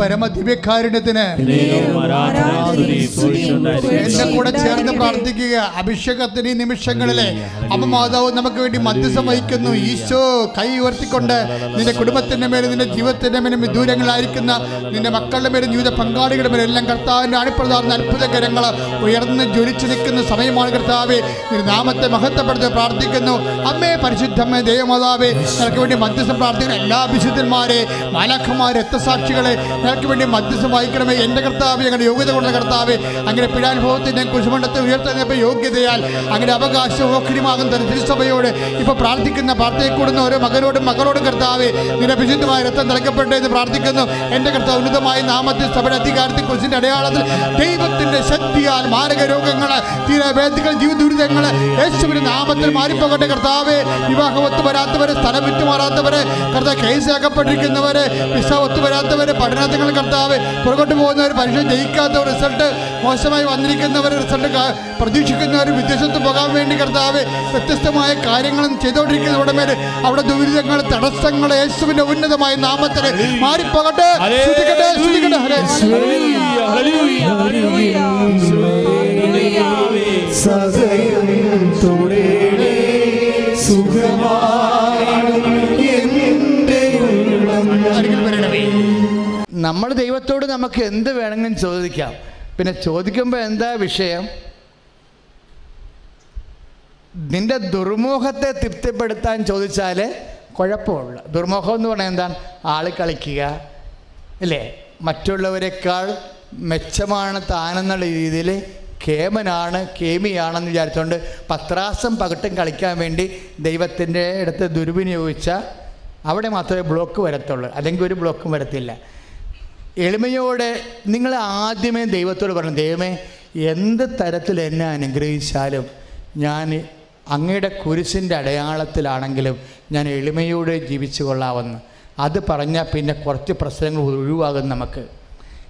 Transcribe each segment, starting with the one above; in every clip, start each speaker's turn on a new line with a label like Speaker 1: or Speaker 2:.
Speaker 1: പരമദിവ്യകാരുണ്യത്തിന്. എന്റെ കൂടെ ചേർന്ന് പ്രാർത്ഥിക്കുക. അഭിഷേകത്തിന് ഈ നിമിഷങ്ങളിലെ അമ്മ മാതാവ് നമുക്ക് വേണ്ടി മധ്യസ്ഥം വഹിക്കുന്നു. ഈശോ കൈ ഉയർത്തിക്കൊണ്ട് നിന്റെ കുടുംബത്തിന്റെ മേലും നിന്റെ ജീവിതത്തിന്റെ മേലും വിദൂരങ്ങളായിരിക്കുന്ന നിന്റെ മക്കളുടെ മേലും ജീവിത പങ്കാളികളുടെ മേലും എല്ലാം കർത്താവിന്റെ അണിപ്രധാന അത്ഭുതകരങ്ങൾ ഉയർന്ന് ജ്വലിച്ചു നിൽക്കുന്ന സമയമാണ് കർത്താവെ. നാമത്തെ മഹത്വപ്പെടുത്തി പ്രാർത്ഥിക്കുന്നു. അമ്മേ പരിശുദ്ധമ്മേ ദേവമാതാവേ നിനക്ക് വേണ്ടി മധ്യസ്ഥം പ്രാർത്ഥിക്കുന്ന എല്ലാ വിശുദ്ധന്മാരെ മാലാഖമാരെ രക്തസാക്ഷികളെ നിനക്ക് വേണ്ടി മധ്യസ്ഥം വഹിക്കണമേ. എന്റെ കർത്താവ് ഞങ്ങളുടെ യോഗ്യത കൊണ്ട കർത്താവ്. അങ്ങനെ പിഴാനുഭവത്തിന്റെ കുശുമണ്ഡത്തെ ഉയർത്തുന്ന യോഗ്യതയാൽ അങ്ങനെ അവകാശം ഓഹരിമാകുന്ന തിരുസഭയോട് ഇപ്പൊ പ്രാർത്ഥിക്കുന്ന പ്രാർത്ഥനയിൽ കൂടുന്ന ഓരോ മകനോടും മകളോടും കർത്താവ് നിന്റെ വിശുദ്ധമായ രക്തം നൽകപ്പെട്ടേ എന്ന് പ്രാർത്ഥിക്കുന്നു. എന്റെ കർത്താവ് ഉന്നതമായ നാമത്തിൽ സഭയുടെ കുറിച്ചിന്റെ അടയാളത്തിൽ ദൈവത്തിന്റെ ശക്തിയാൽ മാരക രോഗങ്ങൾ തീരവേദികൾ ജീവിത ദുരിതങ്ങൾ യേശുവിന്റെ നാമത്തിൽ മാറിപ്പോകട്ടെ കർത്താവ്. വിവാഹം ഒത്തുവരാത്തവരെ സ്ഥലം വിറ്റുമാറാത്തവരെ കർത്താവ് കേസാക്കപ്പെട്ടിരിക്കുന്നവരെ വിസ ഒത്തുവരാത്തവരെ പഠനത്തിൽ കർത്താവ് പുറകോട്ട് പോകുന്നവർ പരീക്ഷ ജയിക്കാത്തവർ റിസൾട്ട് മോശമായി വന്നിരിക്കുന്നവർ റിസൾട്ട് പ്രതീക്ഷിക്കുന്നവർ വിദേശത്ത് പോകാൻ വേണ്ടി കർത്താവ് വ്യത്യസ്തമായ കാര്യങ്ങളും ചെയ്തുകൊണ്ടിരിക്കുന്നവരുടെ ഉടമേൽ അവിടെ ദുരിതങ്ങൾ തടസ്സങ്ങൾ യേശുവിന്റെ ഉന്നതമായ നാമത്തിൽ മാറിപ്പോകട്ടെ സ്തുതിക്കട്ടെ. ഹരേ.
Speaker 2: നമ്മൾ ദൈവത്തോട് നമുക്ക് എന്ത് വേണമെങ്കിലും ചോദിക്കാം. പിന്നെ ചോദിക്കുമ്പോൾ എന്താ വിഷയം? നിന്റെ ദുർമോഹത്തെ തൃപ്തിപ്പെടുത്താൻ ചോദിച്ചാൽ കുഴപ്പമുള്ള. ദുർമോഹം എന്ന് പറഞ്ഞാൽ എന്താണ്? ആൾ കളിക്കുക അല്ലേ? മറ്റുള്ളവരെക്കാൾ മെച്ചമാണ് താനെന്നുള്ള രീതിയിൽ കേമനാണ് കേമിയാണെന്ന് വിചാരിച്ചുകൊണ്ട് പത്രാസം പകട്ടും കളിക്കാൻ വേണ്ടി ദൈവത്തിന്റെ അടുത്ത് ദുർവിനിയോഗിച്ച അവിടെ മാത്രമേ ബ്ലോക്ക് വരത്തുള്ളൂ. അല്ലെങ്കിൽ ഒരു ബ്ലോക്കും വരത്തില്ല. എളിമയോടെ നിങ്ങൾ ആദ്യമേ ദൈവത്തോട് പറഞ്ഞു ദൈവമേ എന്ത് തരത്തിൽ എന്നെ അനുഗ്രഹിച്ചാലും ഞാൻ അങ്ങയുടെ കുരിശിന്റെ അടയാളത്തിലാണെങ്കിലും ഞാൻ എളിമയോടെ ജീവിച്ചു കൊള്ളാമെന്ന്. അത് പറഞ്ഞാൽ പിന്നെ കുറച്ച് പ്രശ്നങ്ങൾ ഒഴിവാകും നമുക്ക്.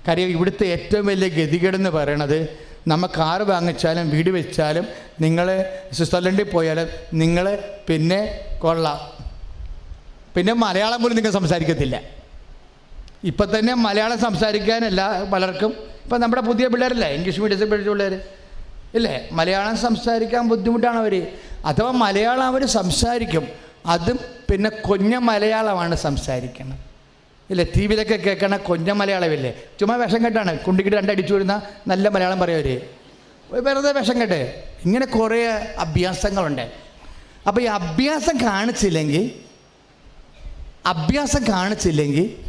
Speaker 2: കാര്യം ഇവിടുത്തെ ഏറ്റവും വലിയ ഗതികേടെന്ന് പറയണത് നമുക്ക് കാറ് വാങ്ങിച്ചാലും വീട് വെച്ചാലും നിങ്ങൾ സ്വിറ്റ്സർലൻഡിൽ പോയാലും നിങ്ങൾ പിന്നെ കൊള്ളാം. പിന്നെ മലയാളം പോലും നിങ്ങൾ സംസാരിക്കത്തില്ല. ഇപ്പം തന്നെ മലയാളം സംസാരിക്കാനല്ല പലർക്കും. ഇപ്പം നമ്മുടെ പുതിയ പിള്ളേരല്ലേ? ഇംഗ്ലീഷ് മീഡിയത്തിൽ പഠിച്ച പിള്ളേർ ഇല്ലേ? മലയാളം സംസാരിക്കാൻ ബുദ്ധിമുട്ടാണ് അവർ അഥവാ മലയാളം അവർ സംസാരിക്കും അതും പിന്നെ കൊഞ്ഞ മലയാളമാണ് സംസാരിക്കുന്നത്. ഇല്ലേ? ടി വിയിലൊക്കെ കേൾക്കണ കൊഞ്ഞ മലയാളമില്ലേ? ചുമ്മാ വിഷം കെട്ടാണ്. കുണ്ടിക്കിട്ട് രണ്ടടിച്ചു വരുന്ന നല്ല മലയാളം പറയവര് വെറുതെ വിഷം കെട്ട്. ഇങ്ങനെ കുറേ അഭ്യാസങ്ങളുണ്ട്. അപ്പോൾ ഈ അഭ്യാസം കാണിച്ചില്ലെങ്കിൽ അഭ്യാസം കാണിച്ചില്ലെങ്കിൽ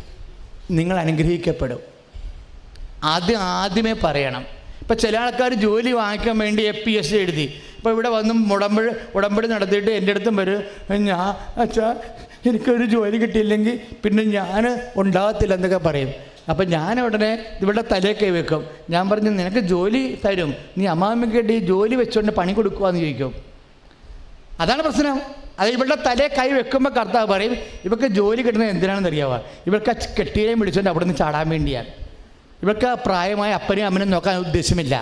Speaker 2: നിങ്ങൾ അനുഗ്രഹിക്കപ്പെടും. അത് ആദ്യമേ പറയണം. ഇപ്പം ചില ആൾക്കാർ ജോലി വാങ്ങിക്കാൻ വേണ്ടി എ പി എസ് എഴുതി. ഇപ്പോൾ ഇവിടെ വന്ന് ഉടമ്പടി ഉടമ്പടി നടത്തിയിട്ട് എന്റെ അടുത്തും വരും. ഞാൻ അച്ഛാ എനിക്കൊരു ജോലി കിട്ടിയില്ലെങ്കിൽ പിന്നെ ഞാൻ ഉണ്ടാകത്തില്ല എന്നൊക്കെ പറയും. അപ്പം ഞാൻ ഉടനെ ഇവിടെ തലേ കൈ വെക്കും. ഞാൻ പറഞ്ഞു നിനക്ക് ജോലി തരും. നീ അമ്മാമ്മയ്ക്ക് ഈ ജോലി വെച്ചുകൊണ്ട് പണി കൊടുക്കുക എന്ന് ചോദിക്കും. അതാണ് പ്രശ്നം. അത് ഇവളുടെ തലേ കൈ വെക്കുമ്പോൾ കർത്താവ് പറയും ഇവർക്ക് ജോലി കിട്ടുന്നത് എന്തിനാണെന്ന് അറിയാവുക ഇവർക്ക് കെട്ടിയെ പിടിച്ചുകൊണ്ട് അവിടെ നിന്ന് ചാടാൻ വേണ്ടിയാണ്. ഇവർക്ക് ആ പ്രായമായ അപ്പനും അമ്മനും നോക്കാൻ ഉദ്ദേശമില്ല.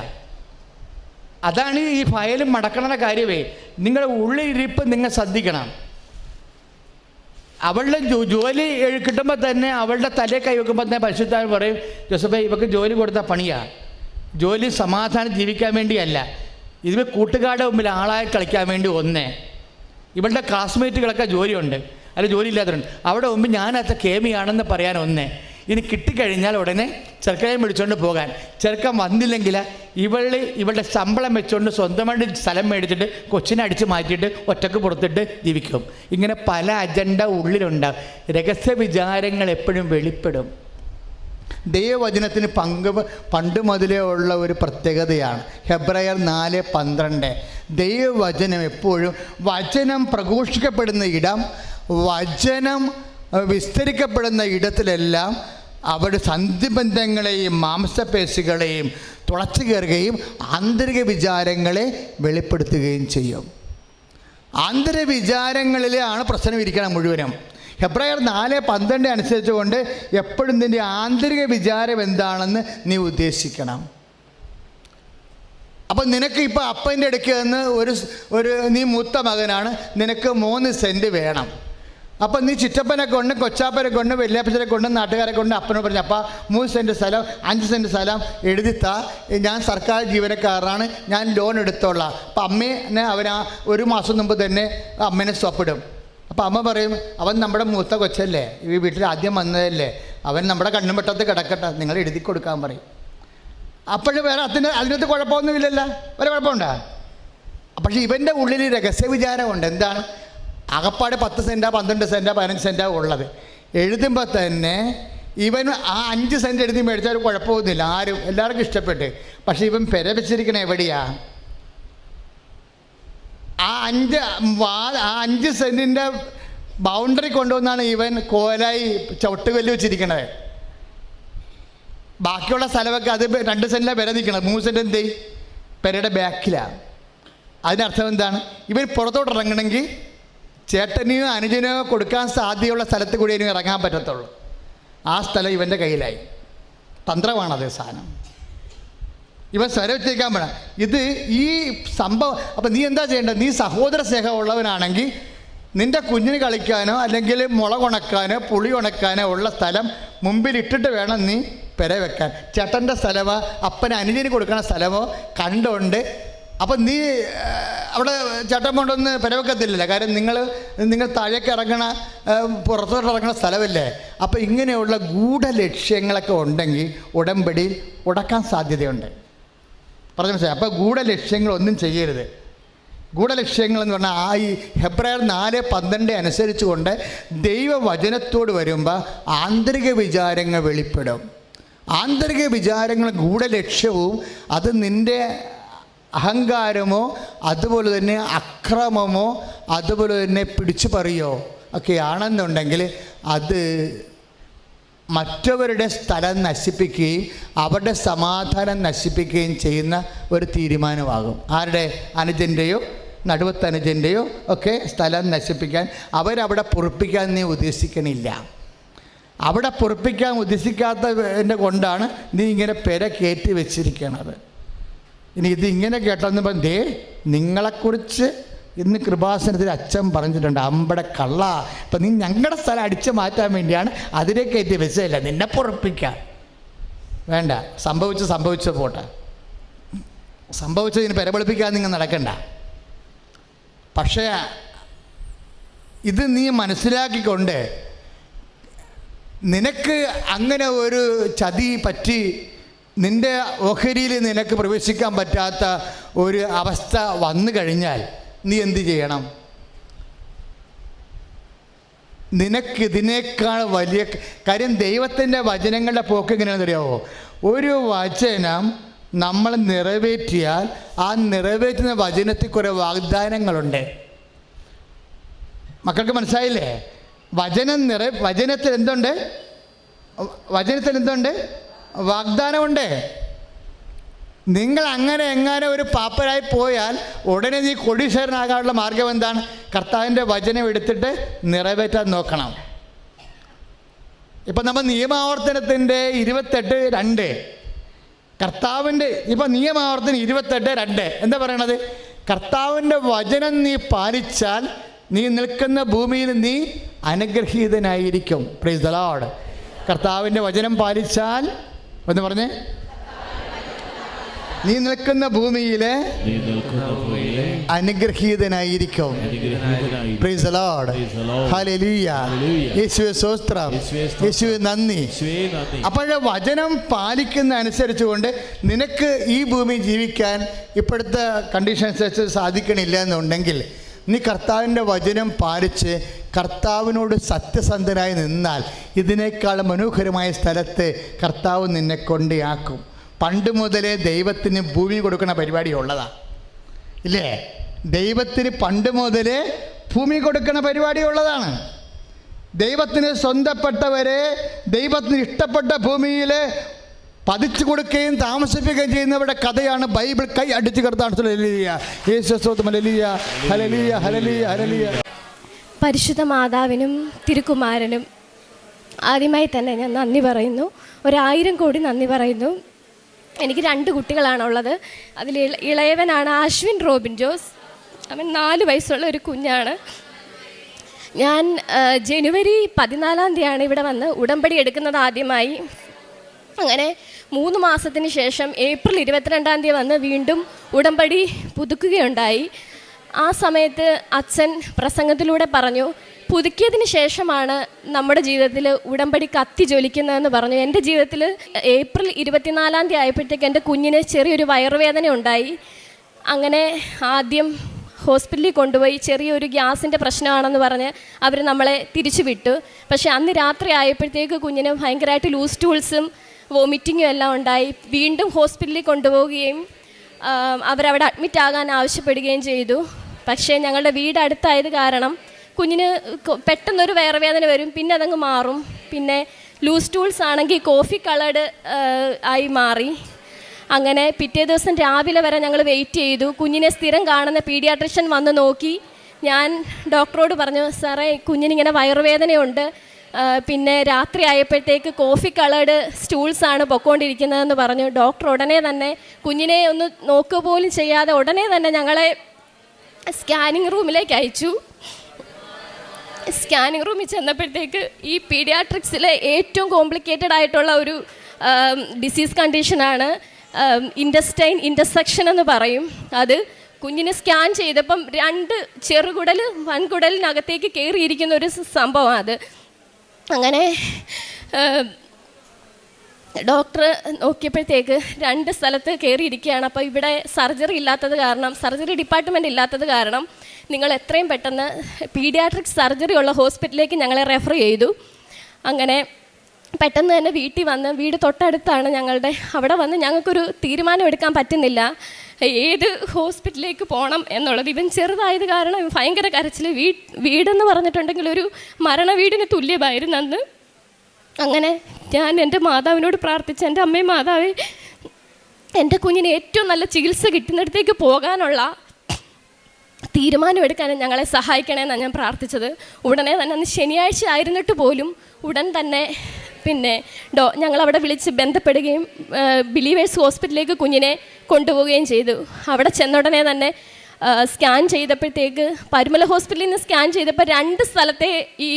Speaker 2: അതാണ് ഈ ഫയലും മടക്കണ കാര്യമേ നിങ്ങളുടെ ഉള്ളിലിരിപ്പ് നിങ്ങൾ ശ്രദ്ധിക്കണം. അവളുടെ ജോലി കിട്ടുമ്പോൾ തന്നെ അവളുടെ തലേ കൈ വെക്കുമ്പോൾ തന്നെ പരിശുദ്ധാൻ പറയും ജോസഫേ ഇവർക്ക് ജോലി കൊടുത്ത പണിയാണ് ജോലി സമാധാനം ജീവിക്കാൻ വേണ്ടിയല്ല. ഇത് കൂട്ടുകാരുടെ മുമ്പിൽ ആളായി കളിക്കാൻ വേണ്ടി ഒന്നേ ഇവളുടെ ക്ലാസ്മേറ്റുകളൊക്കെ ജോലിയുണ്ട്. അല്ല ജോലി ഇല്ലാത്തവരുണ്ട് അവിടെ മുമ്പ് ഞാനത്ര കേമിയാണെന്ന് പറയാൻ ഒന്നേ. ഇനി കിട്ടിക്കഴിഞ്ഞാൽ ഉടനെ ചെറുക്കനെ വിളിച്ചുകൊണ്ട് പോകാൻ. ചെറുക്കൻ വന്നില്ലെങ്കിൽ ഇവൾ ഇവളുടെ ശമ്പളം വെച്ചുകൊണ്ട് സ്വന്തമായിട്ട് സ്ഥലം മേടിച്ചിട്ട് കൊച്ചിനെ അടിച്ച് മാറ്റിയിട്ട് ഒറ്റയ്ക്ക് പുറത്തിട്ട് ജീവിക്കും. ഇങ്ങനെ പല അജണ്ട ഉള്ളിലുണ്ടാവും. രഹസ്യ വിചാരങ്ങൾ എപ്പോഴും വെളിപ്പെടും. ദൈവവചനത്തിന് പങ്ക് പണ്ട് മുതലേ ഉള്ള ഒരു പ്രത്യേകതയാണ്. ഹെബ്രയർ നാല് പന്ത്രണ്ട്. ദൈവവചനം എപ്പോഴും വചനം പ്രഘോഷിക്കപ്പെടുന്ന ഇടം വചനം വിസ്തരിക്കപ്പെടുന്ന ഇടത്തിലെല്ലാം അവരുടെ സന്ധിബന്ധങ്ങളെയും മാംസപേശികളെയും തുളച്ചു കയറുകയും ആന്തരിക വിചാരങ്ങളെ വെളിപ്പെടുത്തുകയും ചെയ്യും. ആന്തരിക വിചാരങ്ങളിലാണ് പ്രശ്നം ഇരിക്കണം മുഴുവനും. ഹെബ്രായർ നാല് പന്ത്രണ്ട് അനുസരിച്ചുകൊണ്ട് എപ്പോഴും നിന്റെ ആന്തരിക വിചാരം എന്താണെന്ന് നീ ഉദ്ദേശിക്കണം. അപ്പം നിനക്ക് ഇപ്പോൾ അപ്പന്റെ അടുക്കൽ നിന്ന് ഒരു ഒരു നീ മൂത്ത മകനാണ് നിനക്ക് മൂന്ന് സെന്റ് വേണം. അപ്പം നീ ചിറ്റപ്പനെ കൊണ്ട് കൊച്ചാപ്പനെ കൊണ്ട് വല്യാപ്പച്ചനെ കൊണ്ട് നാട്ടുകാരെ കൊണ്ട് അപ്പനോട് പറഞ്ഞു അപ്പം മൂന്ന് സെന്റ് സ്ഥലം അഞ്ച് സെന്റ് സ്ഥലം എഴുതിത്താ ഞാൻ സർക്കാർ ജീവനക്കാരനാണ് ഞാൻ ലോൺ എടുത്തോളാം. അപ്പം അമ്മേനെ അവൻ ഒരു മാസം മുമ്പ് തന്നെ അമ്മേനെ സ്വപ്പിടും അപ്പം അമ്മ പറയും അവൻ നമ്മുടെ മൂത്ത കൊച്ചല്ലേ ഈ വീട്ടിൽ ആദ്യം വന്നതല്ലേ. അവൻ നമ്മുടെ കണ്ണുമുട്ടത്ത് കിടക്കട്ടെ നിങ്ങൾ എഴുതി കൊടുക്കാൻ പറയും. അപ്പോഴും വേറെ അതിന് അതിനകത്ത് കുഴപ്പമൊന്നുമില്ലല്ലോ. വേറെ കുഴപ്പമുണ്ടോ? പക്ഷേ ഇവന്റെ ഉള്ളിൽ രഹസ്യ വിചാരമുണ്ട് എന്താണ്? അകപ്പാട് പത്ത് സെന്റാ പന്ത്രണ്ട് സെന്റാ പതിനഞ്ച് സെന്റാ ഉള്ളത്. എഴുതുമ്പോൾ തന്നെ ഇവൻ ആ അഞ്ച് സെന്റ് എഴുതി മേടിച്ചാൽ കുഴപ്പമൊന്നുമില്ല. ആരും എല്ലാവർക്കും ഇഷ്ടപ്പെട്ട്. പക്ഷേ ഇവൻ പെര വെച്ചിരിക്കണ എവിടെയാ? ആ അഞ്ച് ആ അഞ്ച് സെന്റിന്റെ ബൗണ്ടറി കൊണ്ടുവന്നാണ് ഇവൻ കോലായി ചവിട്ടുകല്ല് വെച്ചിരിക്കണത്. ബാക്കിയുള്ള സ്ഥലമൊക്കെ അത് രണ്ട് സെന്റിലാണ് പെര നിൽക്കണത് മൂന്ന് സെന്റ് എന്ത്? പെരയുടെ ബാക്കിലാണ് അതിനർത്ഥം എന്താണ്? ഇവർ പുറത്തോട്ട് ഇറങ്ങണമെങ്കിൽ ചേട്ടനെയോ അനുജനെയോ കൊടുക്കാൻ സാധ്യതയുള്ള സ്ഥലത്ത് കൂടി ഇനി ഇറങ്ങാൻ പറ്റത്തുള്ളൂ. ആ സ്ഥലം ഇവന്റെ കയ്യിലായി. തന്ത്രമാണത് സാധനം. ഇവൻ സ്വരം വെച്ചേക്കാൻ വേണം ഇത് ഈ സംഭവം അപ്പം നീ എന്താ ചെയ്യേണ്ടത്? നീ സഹോദര സ്നേഹമുള്ളവനാണെങ്കിൽ നിന്റെ കുഞ്ഞിന് കളിക്കാനോ അല്ലെങ്കിൽ മുളക് ഉണക്കാനോ പുളി ഉണക്കാനോ ഉള്ള സ്ഥലം മുമ്പിൽ ഇട്ടിട്ട് വേണം നീ പെര വെക്കാൻ ചേട്ടന്റെ സ്ഥലമോ അപ്പന് അനുജന് കൊടുക്കുന്ന സ്ഥലമോ കണ്ടുകൊണ്ട് അപ്പം നീ അവിടെ ചേട്ടൻ കൊണ്ടൊന്ന് പെരവെക്കത്തില്ലല്ലോ. കാര്യം നിങ്ങൾ നിങ്ങൾ താഴേക്ക് ഇറങ്ങണ പുറത്തോട്ട് ഇറങ്ങണ സ്ഥലമല്ലേ? അപ്പം ഇങ്ങനെയുള്ള ഗൂഢലക്ഷ്യങ്ങളൊക്കെ ഉണ്ടെങ്കിൽ ഉടമ്പടി ഉടക്കാൻ സാധ്യതയുണ്ട്. പറഞ്ഞു മനസ്സിലായി? അപ്പോൾ ഗൂഢലക്ഷ്യങ്ങളൊന്നും ചെയ്യരുത്. ഗൂഢലക്ഷ്യങ്ങൾ എന്ന് പറഞ്ഞാൽ ആ ഈ ഹെബ്രായർ നാല് പന്ത്രണ്ട് അനുസരിച്ചുകൊണ്ട് ദൈവവചനത്തോട് വരുമ്പോൾ ആന്തരിക വിചാരങ്ങൾ വെളിപ്പെടും. ആന്തരിക വിചാരങ്ങൾ ഗൂഢലക്ഷ്യവും അത് നിന്റെ അഹങ്കാരമോ അതുപോലെ തന്നെ അക്രമമോ അതുപോലെ തന്നെ പിടിച്ചു പറയോ ഒക്കെ ആണെന്നുണ്ടെങ്കിൽ അത് മറ്റവരുടെ സ്ഥലം നശിപ്പിക്കുകയും അവരുടെ സമാധാനം നശിപ്പിക്കുകയും ചെയ്യുന്ന ഒരു തീരുമാനമാകും. ആരുടെ? അനുജന്റെയോ നടുവത്തനുജന്റെയോ ഒക്കെ സ്ഥലം നശിപ്പിക്കാൻ അവരവിടെ പൊറുപ്പിക്കാൻ നീ ഉദ്ദേശിക്കണില്ല. അവിടെ പൊറപ്പിക്കാൻ ഉദ്ദേശിക്കാത്തതിന്റെ കൊണ്ടാണ് നീ ഇങ്ങനെ പെര കയറ്റി വെച്ചിരിക്കണത്. ഇനി ഇത് ഇങ്ങനെ കേട്ടെന്ന് പറഞ്ഞേ നിങ്ങളെക്കുറിച്ച് ഇന്ന് കൃപാസനത്തിൽ അച്ഛൻ പറഞ്ഞിട്ടുണ്ട് അമ്പടെ കള്ള. അപ്പം നീ ഞങ്ങളുടെ സ്ഥലം അടിച്ചു മാറ്റാൻ വേണ്ടിയാണ് അതിനെ കയറ്റി വെച്ചതല്ല? നിന്നെ പൊറപ്പിക്കാം വേണ്ട സംഭവിച്ച് സംഭവിച്ച പോട്ടെ. സംഭവിച്ചതിന് പെരപളിപ്പിക്കാൻ നിങ്ങൾ നടക്കണ്ട. പക്ഷേ ഇത് നീ മനസ്സിലാക്കിക്കൊണ്ട് നിനക്ക് അങ്ങനെ ഒരു ചതി പറ്റി നിന്റെ ഓഹരിയിൽ നിനക്ക് പ്രവേശിക്കാൻ പറ്റാത്ത ഒരു അവസ്ഥ വന്നു കഴിഞ്ഞാൽ നീ എന്ത് ചെയ്യണം? നിനക്കിതിനേക്കാൾ വലിയ കാര്യം ദൈവത്തിന്റെ വചനങ്ങളുടെ പോക്ക് എങ്ങനെയാണെന്ന് അറിയാമോ ഒരു വചനം നമ്മൾ നിറവേറ്റിയാൽ ആ നിറവേറ്റുന്ന വചനത്തിൽ കുറേ വാഗ്ദാനങ്ങളുണ്ട്. മക്കൾക്ക് മനസ്സിലായില്ലേ? വചനം നിറ വചനത്തിൽ എന്തുണ്ട്? വചനത്തിൽ എന്തുണ്ട്? വാഗ്ദാനമുണ്ട്. നിങ്ങൾ അങ്ങനെ എങ്ങനെ ഒരു പാപ്പരായി പോയാൽ ഉടനെ നീ കൊടീശ്വരനാകാനുള്ള മാർഗം എന്താണ്? കർത്താവിന്റെ വചനം എടുത്തിട്ട് നിറവേറ്റാൻ നോക്കണം. ഇപ്പം നമ്മൾ നിയമാവർത്തനത്തിന്റെ ഇരുപത്തെട്ട് രണ്ട്. കർത്താവിന്റെ ഇപ്പം നിയമാവർത്തനം ഇരുപത്തെട്ട് രണ്ട്. എന്താ പറയണത്? കർത്താവിന്റെ വചനം നീ പാലിച്ചാൽ നീ നിൽക്കുന്ന ഭൂമിയിൽ നീ അനുഗ്രഹീതനായിരിക്കും. പ്രൈസ് ദ ലോഡ് കർത്താവിന്റെ വചനം പാലിച്ചാൽ എന്ന് പറഞ്ഞേ. നീ നിൽക്കുന്ന ഭൂമിയിലെ അനുഗ്രഹീതനായിരിക്കും.
Speaker 3: അനുഗ്രഹീതനായി
Speaker 2: പ്രൈസ് ദ ലോർഡ്
Speaker 3: Lord.
Speaker 2: യേശുവേ സ്വസ്ത്രം
Speaker 3: യേശുവെ
Speaker 2: നന്ദി. അപ്പോഴേ വചനം പാലിക്കുന്ന അനുസരിച്ചുകൊണ്ട് നിനക്ക് ഈ ഭൂമി ജീവിക്കാൻ ഇപ്പോഴത്തെ കണ്ടീഷൻ അനുസരിച്ച് സാധിക്കണില്ല എന്നുണ്ടെങ്കിൽ നീ കർത്താവിന്റെ വചനം പാലിച്ച് കർത്താവിനോട് സത്യസന്ധനായി നിന്നാൽ ഇതിനേക്കാൾ മനോഹരമായ സ്ഥലത്ത് കർത്താവ് നിന്നെ കൊണ്ടേയാക്കും. പണ്ട് മുതലേ ദൈവത്തിന് ഭൂമി കൊടുക്കുന്ന പരിപാടി ഉള്ളതാണ് ഇല്ലേ? ദൈവത്തിന് പണ്ട് മുതലേ ഭൂമി കൊടുക്കുന്ന പരിപാടി ഉള്ളതാണ്. ദൈവത്തിന് സ്വന്തപ്പെട്ടവരെ ദൈവത്തിന് ഇഷ്ടപ്പെട്ട ഭൂമിയിൽ പതിച്ചു കൊടുക്കുകയും താമസിപ്പിക്കുകയും ചെയ്യുന്നവരുടെ കഥയാണ് ബൈബിൾ കൈ അടിച്ചു കിടത്താണ്
Speaker 4: പരിശുദ്ധ മാതാവിനും തിരുക്കുമാരനും ആദ്യമായി തന്നെ ഞാൻ നന്ദി പറയുന്നു. ഒരായിരം കോടി നന്ദി പറയുന്നു. എനിക്ക് രണ്ട് കുട്ടികളാണുള്ളത്. അതിൽ ഇളയവനാണ് അശ്വിൻ റോബിൻ ജോസ്. അവൻ നാല് വയസ്സുള്ള ഒരു കുഞ്ഞാണ്. ഞാൻ ജനുവരി പതിനാലാം തീയതിയാണ് ഇവിടെ വന്ന് ഉടമ്പടി എടുക്കുന്നത് ആദ്യമായി. അങ്ങനെ മൂന്ന് മാസത്തിന് ശേഷം ഏപ്രിൽ ഇരുപത്തിരണ്ടാം തീയതി വന്ന് വീണ്ടും ഉടമ്പടി പുതുക്കുകയുണ്ടായി. ആ സമയത്ത് അച്ഛൻ പ്രസംഗത്തിലൂടെ പറഞ്ഞു പുതുക്കിയതിന് ശേഷമാണ് നമ്മുടെ ജീവിതത്തിൽ ഉടമ്പടി കത്തി ജ്വലിക്കുന്നതെന്ന് പറഞ്ഞു. എന്റെ ജീവിതത്തിൽ ഏപ്രിൽ ഇരുപത്തിനാലാം തീയതി ആയപ്പോഴത്തേക്ക് എന്റെ കുഞ്ഞിന് ചെറിയൊരു വയറുവേദന ഉണ്ടായി. അങ്ങനെ ആദ്യം ഹോസ്പിറ്റലിൽ കൊണ്ടുപോയി ചെറിയൊരു ഗ്യാസിന്റെ പ്രശ്നമാണെന്ന് പറഞ്ഞ് അവർ നമ്മളെ തിരിച്ചു വിട്ടു പക്ഷേ അന്ന് രാത്രി ആയപ്പോഴത്തേക്ക് കുഞ്ഞിന് ഭയങ്കരമായിട്ട് ലൂസ് ടൂൾസും വോമിറ്റിങ്ങും എല്ലാം ഉണ്ടായി. വീണ്ടും ഹോസ്പിറ്റലിൽ കൊണ്ടുപോവുകയും അവരവിടെ അഡ്മിറ്റ് ആകാൻ ആവശ്യപ്പെടുകയും ചെയ്തു. പക്ഷേ ഞങ്ങളുടെ വീട് അടുത്തായത് കാരണം കുഞ്ഞിന് പെട്ടെന്നൊരു വയറുവേദന വരും പിന്നെ അതങ്ങ് മാറും. പിന്നെ ലൂസ് ടൂൾസ് ആണെങ്കിൽ കോഫി കളേഡ് ആയി മാറി. അങ്ങനെ പിറ്റേ ദിവസം രാവിലെ വരെ ഞങ്ങൾ വെയിറ്റ് ചെയ്തു. കുഞ്ഞിനെ സ്ഥിരം കാണുന്ന പീഡിയാട്രിഷ്യൻ വന്ന് നോക്കി. ഞാൻ ഡോക്ടറോട് പറഞ്ഞു സാറേ കുഞ്ഞിനിങ്ങനെ വയറുവേദനയുണ്ട്. പിന്നെ രാത്രി ആയപ്പോഴത്തേക്ക് കോഫി കളേഡ് സ്റ്റൂൾസ് ആണ് പൊക്കോണ്ടിരിക്കുന്നതെന്ന് പറഞ്ഞു. ഡോക്ടർ ഉടനെ തന്നെ കുഞ്ഞിനെ ഒന്ന് നോക്കുക പോലും ചെയ്യാതെ ഉടനെ തന്നെ ഞങ്ങളെ സ്കാനിങ് റൂമിലേക്ക് അയച്ചു. സ്കാനിങ് റൂമിൽ ചെന്നപ്പോഴത്തേക്ക് ഈ പീഡിയാട്രിക്സിലെ ഏറ്റവും കോംപ്ലിക്കേറ്റഡ് ആയിട്ടുള്ള ഒരു ഡിസീസ് കണ്ടീഷനാണ് ഇൻഡസ്റ്റൈൻ ഇന്റർസെക്ഷൻ എന്ന് പറയും. അത് കുഞ്ഞിനെ സ്കാൻ ചെയ്തപ്പം രണ്ട് ചെറുകുടൽ വൻകുടലിനകത്തേക്ക് കയറിയിരിക്കുന്ന ഒരു സംഭവമാണ് അത്. അങ്ങനെ ഡോക്ടർ നോക്കിയപ്പോഴത്തേക്ക് രണ്ട് സ്ഥലത്ത് കയറിയിരിക്കുകയാണ്. അപ്പോൾ ഇവിടെ സർജറി ഇല്ലാത്തത് കാരണം സർജറി ഡിപ്പാർട്ട്മെന്റ് ഇല്ലാത്തത് കാരണം നിങ്ങൾ എത്രയും പെട്ടെന്ന് പീഡിയാട്രിക് സർജറി ഉള്ള ഹോസ്പിറ്റലിലേക്ക് ഞങ്ങളെ റെഫർ ചെയ്തു. അങ്ങനെ പെട്ടെന്ന് തന്നെ വീട്ടിൽ വന്ന് വീട് തൊട്ടടുത്താണ് ഞങ്ങളുടെ. അവിടെ വന്ന് ഞങ്ങൾക്കൊരു തീരുമാനം എടുക്കാൻ പറ്റുന്നില്ല. ഏത് ഹോസ്പിറ്റലിലേക്ക് പോകണം എന്നുള്ളത്. ഇവൻ ചെറുതായത് കാരണം ഭയങ്കര കരച്ചിൽ വീ വീടെന്ന് പറഞ്ഞിട്ടുണ്ടെങ്കിൽ ഒരു മരണ വീടിന് തുല്യമായിരുന്നു അന്ന്. അങ്ങനെ ഞാൻ എന്റെ മാതാവിനോട് പ്രാർത്ഥിച്ച് എന്റെ അമ്മയും മാതാവേ എന്റെ കുഞ്ഞിന് ഏറ്റവും നല്ല ചികിത്സ കിട്ടുന്നിടത്തേക്ക് പോകാനുള്ള തീരുമാനമെടുക്കാൻ ഞങ്ങളെ സഹായിക്കണമെന്നാണ് ഞാൻ പ്രാർത്ഥിച്ചത്. ഉടനെ തന്നെ അന്ന് ശനിയാഴ്ച ആയിരുന്നിട്ട് പോലും ഉടൻ തന്നെ പിന്നെ ഡോ ഞങ്ങൾ അവിടെ വിളിച്ച് ബന്ധപ്പെടുകയും ബിലീവേഴ്സ് ഹോസ്പിറ്റലിലേക്ക് കുഞ്ഞിനെ കൊണ്ടുപോവുകയും ചെയ്തു. അവിടെ ചെന്നുടനെ തന്നെ സ്കാൻ ചെയ്തപ്പോഴത്തേക്ക് പരുമല ഹോസ്പിറ്റലിൽ നിന്ന് സ്കാൻ ചെയ്തപ്പോൾ രണ്ട് സ്ഥലത്തെ ഈ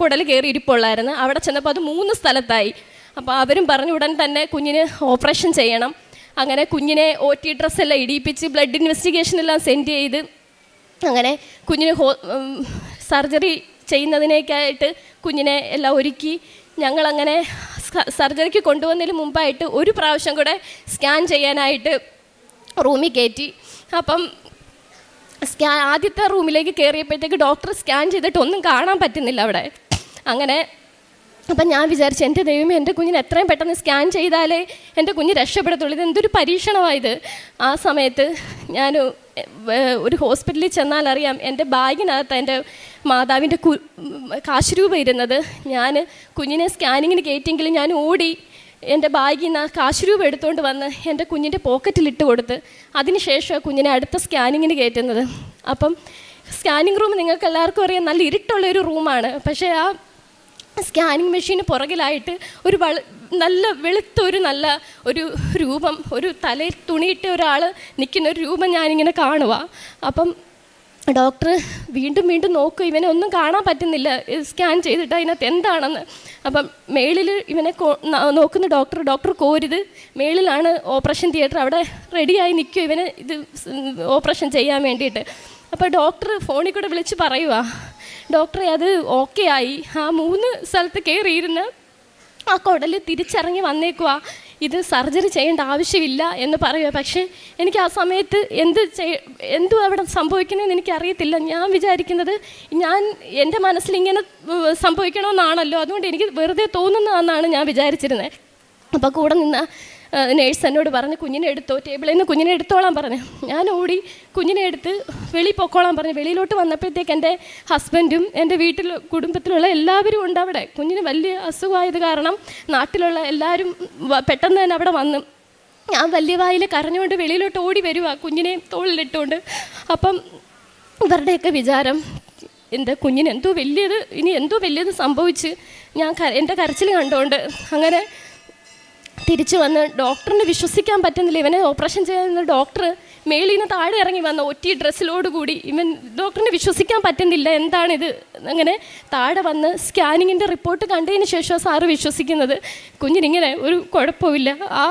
Speaker 4: കുടൽ കയറി ഇരിപ്പുള്ളായിരുന്നു. അവിടെ ചെന്നപ്പോൾ അത് മൂന്ന് സ്ഥലത്തായി. അപ്പോൾ അവരും പറഞ്ഞു ഉടൻ തന്നെ കുഞ്ഞിന് ഓപ്പറേഷൻ ചെയ്യണം. അങ്ങനെ കുഞ്ഞിനെ ഒ ടി ഡ്രസ്സെല്ലാം ഇടിയിപ്പിച്ച് ബ്ലഡ് ഇൻവെസ്റ്റിഗേഷനെല്ലാം സെൻഡ് ചെയ്ത് അങ്ങനെ കുഞ്ഞിന് ഹോ സർജറി ചെയ്യുന്നതിനേക്കായിട്ട് കുഞ്ഞിനെ എല്ലാം ഒരുക്കി. ഞങ്ങളങ്ങനെ സർജറിക്ക് കൊണ്ടുവന്നതിന് മുമ്പായിട്ട് ഒരു പ്രാവശ്യം കൂടെ സ്കാൻ ചെയ്യാനായിട്ട് റൂമിൽ കയറ്റി. അപ്പം സ്കാൻ ആദ്യത്തെ റൂമിലേക്ക് കയറിയപ്പോഴത്തേക്ക് ഡോക്ടർ സ്കാൻ ചെയ്തിട്ട് ഒന്നും കാണാൻ പറ്റുന്നില്ല അവിടെ. അങ്ങനെ അപ്പം ഞാൻ വിചാരിച്ചു എന്റെ ദൈവമേ എന്റെ കുഞ്ഞിന് എത്രയും പെട്ടെന്ന് സ്കാൻ ചെയ്താലേ എന്റെ കുഞ്ഞ് രക്ഷപ്പെടത്തുള്ളൂ. ഇത് എന്തൊരു പരീക്ഷണമായത് ആ സമയത്ത് ഞാൻ ഒരു ഹോസ്പിറ്റലിൽ ചെന്നാൽ അറിയാം എന്റെ ബാഗിനകത്ത് എന്റെ മാതാവിന്റെ കു കാശ് രൂപ ഇരുന്നത്. ഞാൻ കുഞ്ഞിനെ സ്കാനിങ്ങിന് കയറ്റിയെങ്കിലും ഞാൻ ഓടി എന്റെ ബാഗിൽ നിന്ന് കാശ് രൂപ എടുത്തുകൊണ്ട് വന്ന് എന്റെ കുഞ്ഞിന്റെ പോക്കറ്റിൽ ഇട്ട് കൊടുത്ത് അതിനുശേഷം കുഞ്ഞിനെ അടുത്ത സ്കാനിങ്ങിന് കയറ്റുന്നത്. അപ്പം സ്കാനിങ് റൂം നിങ്ങൾക്ക് എല്ലാവർക്കും അറിയാം നല്ല ഇരുട്ടുള്ള ഒരു റൂമാണ് പക്ഷേ ആ സ്കാനിങ് മെഷീന് പുറകിലായിട്ട് ഒരു വള നല്ല വെളുത്ത ഒരു നല്ല ഒരു രൂപം ഒരു തലയിൽ തുണിയിട്ട ഒരാൾ നിൽക്കുന്ന ഒരു രൂപം ഞാനിങ്ങനെ കാണുക അപ്പം ഡോക്ടർ വീണ്ടും വീണ്ടും നോക്കും ഇവനെ ഒന്നും കാണാൻ പറ്റുന്നില്ല. സ്കാൻ ചെയ്തിട്ട് അതിനകത്ത് എന്താണെന്ന്. അപ്പം മേളിൽ ഇവനെ നോക്കുന്ന ഡോക്ടർ ഡോക്ടർ കോരുത്. മേളിലാണ് ഓപ്പറേഷൻ തിയേറ്റർ അവിടെ റെഡിയായി നിൽക്കും ഇവനെ ഇത് ഓപ്പറേഷൻ ചെയ്യാൻ വേണ്ടിയിട്ട്. അപ്പോൾ ഡോക്ടർ ഫോണിൽ കൂടെ വിളിച്ച് പറയുക ഡോക്ടറെ അത് ഓക്കെ ആയി. ആ മൂന്ന് സ്ഥലത്ത് കയറിയിരുന്ന് ആ കുടൽ തിരിച്ചിറങ്ങി വന്നേക്കുവാ. ഇത് സർജറി ചെയ്യേണ്ട ആവശ്യമില്ല എന്ന് പറയുക പക്ഷേ എനിക്ക് ആ സമയത്ത് എന്ത് ചെയ് എന്തു അവിടെ സംഭവിക്കണമെന്ന് എനിക്കറിയത്തില്ല. ഞാൻ വിചാരിക്കുന്നത് ഞാൻ എന്റെ മനസ്സിൽ ഇങ്ങനെ സംഭവിക്കണമെന്നാണല്ലോ അതുകൊണ്ട് എനിക്ക് വെറുതെ തോന്നുന്നതെന്നാണ് ഞാൻ വിചാരിച്ചിരുന്നത് അപ്പോൾ കൂടെ നിന്ന നേഴ്സ് എന്നോട് പറഞ്ഞ് കുഞ്ഞിനെ എടുത്തോ ടേബിളിൽ നിന്ന് കുഞ്ഞിനെ എടുത്തോളാൻ പറഞ്ഞു. ഞാൻ ഓടി കുഞ്ഞിനെ എടുത്ത് വെളിയിൽ പൊക്കോളാൻ പറഞ്ഞു. വെളിയിലോട്ട് വന്നപ്പോഴത്തേക്ക് എന്റെ ഹസ്ബൻഡും എന്റെ വീട്ടിൽ കുടുംബത്തിലുള്ള എല്ലാവരും ഉണ്ട് അവിടെ. കുഞ്ഞിന് വലിയ അസുഖമായത് കാരണം നാട്ടിലുള്ള എല്ലാവരും പെട്ടെന്ന് തന്നെ അവിടെ വന്നു ഞാൻ വലിയ വായിൽ കരഞ്ഞുകൊണ്ട് വെളിയിലോട്ട് ഓടി വരുവാ കുഞ്ഞിനെ തോളിലിട്ടുകൊണ്ട് അപ്പം ഇവരുടെയൊക്കെ വിചാരം എന്റെ കുഞ്ഞിന് എന്തോ വലിയത്? ഇനി എന്തോ വലിയത് സംഭവിച്ച്? ഞാൻ എന്റെ കരച്ചിൽ കണ്ടുകൊണ്ട് അങ്ങനെ തിരിച്ചു വന്ന് ഡോക്ടറിന് വിശ്വസിക്കാൻ പറ്റുന്നില്ല. ഇവനെ ഓപ്പറേഷൻ ചെയ്യുന്ന ഡോക്ടർ മേളിൽ നിന്ന് താഴെ ഇറങ്ങി വന്ന ഡ്രസ്സിലോട് ഡ്രസ്സിലോടുകൂടി ഇവൻ ഡോക്ടറിന് വിശ്വസിക്കാൻ പറ്റുന്നില്ല. എന്താണിത് അങ്ങനെ താഴെ വന്ന് സ്കാനിങ്ങിന്റെ റിപ്പോർട്ട് കണ്ടതിന് ശേഷം സാറ് വിശ്വസിക്കുന്നത്. കുഞ്ഞിനിങ്ങനെ ഒരു കുഴപ്പമില്ല. ആ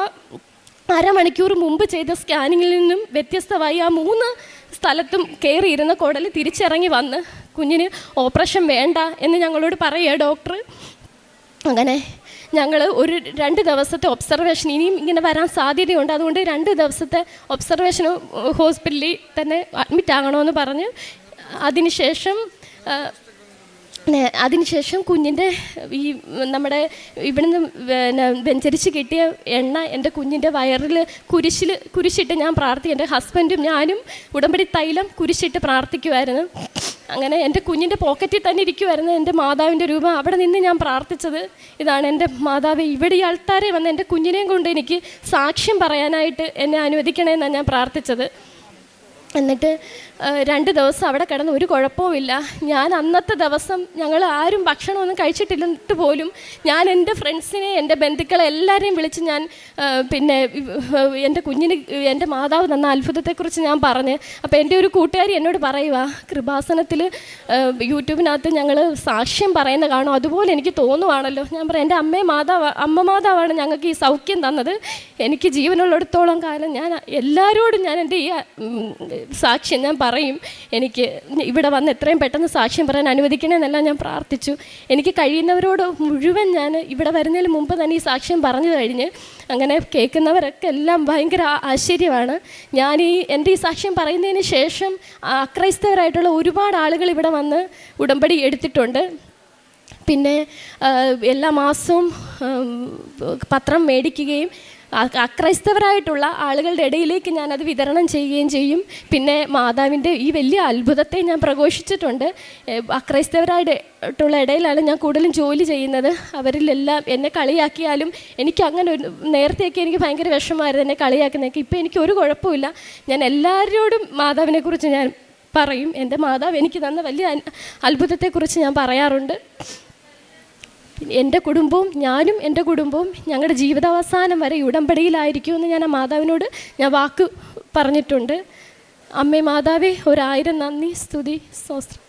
Speaker 4: അരമണിക്കൂർ മുമ്പ് ചെയ്ത സ്കാനിങ്ങിൽ നിന്നും വ്യത്യസ്തമായി ആ മൂന്ന് സ്ഥലത്തും കയറിയിരുന്ന കുടൽ തിരിച്ചിറങ്ങി വന്ന് കുഞ്ഞിന് ഓപ്പറേഷൻ വേണ്ട എന്ന് ഞങ്ങളോട് പറയുക. ഡോക്ടർ അങ്ങനെ ഞങ്ങൾ ഒരു രണ്ട് ദിവസത്തെ ഒബ്സർവേഷൻ ഇനിയും ഇങ്ങനെ വരാൻ സാധ്യതയുണ്ട്. അതുകൊണ്ട് രണ്ട് ദിവസത്തെ ഒബ്സർവേഷൻ ഹോസ്പിറ്റലിൽ തന്നെ അഡ്മിറ്റ് ആകണമെന്ന് പറഞ്ഞ് അതിനുശേഷം അതിനുശേഷം കുഞ്ഞിന്റെ ഈ നമ്മുടെ ഇവിടുന്ന് പിന്നെ വെഞ്ചരിച്ച് കിട്ടിയ എണ്ണ എന്റെ കുഞ്ഞിന്റെ വയറിൽ കുരിശിൽ കുരിശിട്ട് ഞാൻ പ്രാർത്ഥിക്കും. എന്റെ ഹസ്ബൻഡും ഞാനും ഉടമ്പടി തൈലം കുരിശിട്ട് പ്രാർത്ഥിക്കുമായിരുന്നു അങ്ങനെ എന്റെ കുഞ്ഞിന്റെ പോക്കറ്റിൽ തന്നെ ഇരിക്കുമായിരുന്നു എന്റെ മാതാവിന്റെ രൂപം അവിടെ നിന്ന് ഞാൻ പ്രാർത്ഥിച്ചത് ഇതാണ്. എന്റെ മാതാവ് ഇവിടെ ഈ ആൾക്കാരെ വന്ന് എന്റെ കുഞ്ഞിനെയും കൊണ്ട് എനിക്ക് സാക്ഷ്യം പറയാനായിട്ട് എന്നെ അനുവദിക്കണമെന്നാണ് ഞാൻ പ്രാർത്ഥിച്ചത്. എന്നിട്ട് രണ്ട് ദിവസം അവിടെ കിടന്ന് ഒരു കുഴപ്പവുമില്ല. ഞാൻ അന്നത്തെ ദിവസം ഞങ്ങൾ ആരും ഭക്ഷണമൊന്നും കഴിച്ചിട്ടില്ലെന്നിട്ട് പോലും ഞാൻ എന്റെ ഫ്രണ്ട്സിനെ എന്റെ ബന്ധുക്കളെ എല്ലാവരെയും വിളിച്ച് ഞാൻ പിന്നെ എന്റെ കുഞ്ഞിന് എന്റെ മാതാവ് തന്ന അത്ഭുതത്തെക്കുറിച്ച് ഞാൻ പറഞ്ഞ് അപ്പോൾ എന്റെ ഒരു കൂട്ടുകാരി എന്നോട് പറയുക കൃപാസനത്തിൽ യൂട്യൂബിനകത്ത് ഞങ്ങൾ സാക്ഷ്യം പറയുന്ന കാണും. അതുപോലെ എനിക്ക് തോന്നുവാണല്ലോ. ഞാൻ പറയാം എന്റെ അമ്മയെ മാതാവ് അമ്മ മാതാവാണ് ഞങ്ങൾക്ക് ഈ സൗഖ്യം തന്നത്. എനിക്ക് ജീവനുള്ളിടത്തോളം കാലം ഞാൻ എല്ലാവരോടും ഞാൻ എന്റെ ഈ സാക്ഷ്യം ഞാൻ പറയും. എനിക്ക് ഇവിടെ വന്ന് എത്രയും പെട്ടെന്ന് സാക്ഷ്യം പറയാൻ അനുവദിക്കണമെന്നെല്ലാം ഞാൻ പ്രാർത്ഥിച്ചു. എനിക്ക് കഴിയുന്നവരോട് മുഴുവൻ ഞാൻ ഇവിടെ വരുന്നതിന് മുമ്പ് തന്നെ ഈ സാക്ഷ്യം പറഞ്ഞു കഴിഞ്ഞ് അങ്ങനെ കേൾക്കുന്നവരൊക്കെ എല്ലാം ഭയങ്കര ആശ്ചര്യമാണ്. ഞാൻ ഈ എന്റെ ഈ സാക്ഷ്യം പറയുന്നതിന് ശേഷം അക്രൈസ്തവരായിട്ടുള്ള ഒരുപാട് ആളുകൾ ഇവിടെ വന്ന് ഉടമ്പടി എടുത്തിട്ടുണ്ട്. പിന്നെ എല്ലാ മാസവും പത്രം മേടിക്കുകയും അക്രൈസ്തവരായിട്ടുള്ള ആളുകളുടെ ഇടയിലേക്ക് ഞാനത് വിതരണം ചെയ്യുകയും ചെയ്യും. പിന്നെ മാതാവിന്റെ ഈ വലിയ അത്ഭുതത്തെ ഞാൻ പ്രഘോഷിച്ചിട്ടുണ്ട്. അക്രൈസ്തവരായിട്ടുള്ള ഇടയിലാണ് ഞാൻ കൂടുതലും ജോലി ചെയ്യുന്നത്. അവരിലെല്ലാം എന്നെ കളിയാക്കിയാലും എനിക്ക് അങ്ങനെ ഒരു നേരത്തെയൊക്കെ എനിക്ക് ഭയങ്കര വിഷമമായിരുന്നു എന്നെ കളിയാക്കുന്നതൊക്കെ. ഇപ്പോൾ എനിക്ക് ഒരു കുഴപ്പമില്ല ഞാൻ എല്ലാവരോടും മാതാവിനെക്കുറിച്ച് ഞാൻ പറയും. എന്റെ മാതാവ് എനിക്ക് തന്ന വലിയ അത്ഭുതത്തെക്കുറിച്ച് ഞാൻ പറയാറുണ്ട്. എന്റെ കുടുംബവും ഞാനും എന്റെ കുടുംബവും ഞങ്ങളുടെ ജീവിതാവസാനം വരെ ഉടമ്പടിയിലായിരിക്കും എന്ന് ഞാൻ ആ മാതാവിനോട് ഞാൻ വാക്ക് പറഞ്ഞിട്ടുണ്ട്. അമ്മേ മാതാവേ ഒരായിരം നന്ദി സ്തുതി സ്വസ്ത്രം